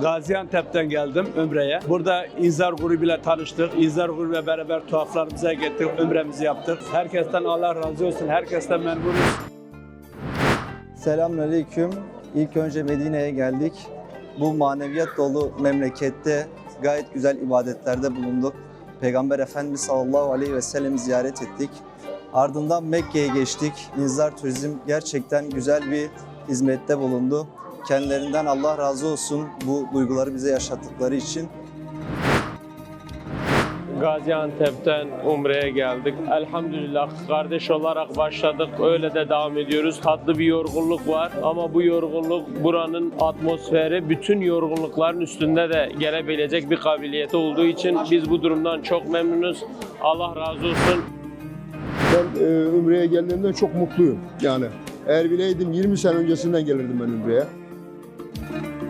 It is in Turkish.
Gaziantep'ten geldim Ümre'ye. Burada İnzar grubuyla tanıştık. İnzar grubuyla beraber tuhaflarımıza gittik, Ümre'mizi yaptık. Herkesten Allah razı olsun, herkesten memnunuz. Selamünaleyküm. İlk önce Medine'ye geldik. Bu maneviyat dolu memlekette gayet güzel ibadetlerde bulunduk. Peygamber Efendimiz sallallahu aleyhi ve sellem'i ziyaret ettik. Ardından Mekke'ye geçtik. İnzar Turizm gerçekten güzel bir hizmette bulundu. Kendilerinden Allah razı olsun bu duyguları bize yaşattıkları için. Gaziantep'ten Umre'ye geldik. Elhamdülillah kardeş olarak başladık. Öyle de devam ediyoruz. Tatlı bir yorgunluk var ama bu yorgunluk buranın atmosferi bütün yorgunlukların üstünde de gelebilecek bir kabiliyeti olduğu için biz bu durumdan çok memnunuz. Allah razı olsun. Ben e, Ümre'ye geldiğimde çok mutluyum. Yani eğer bileydim 20 sene öncesinden gelirdim ben Ümre'ye. thank you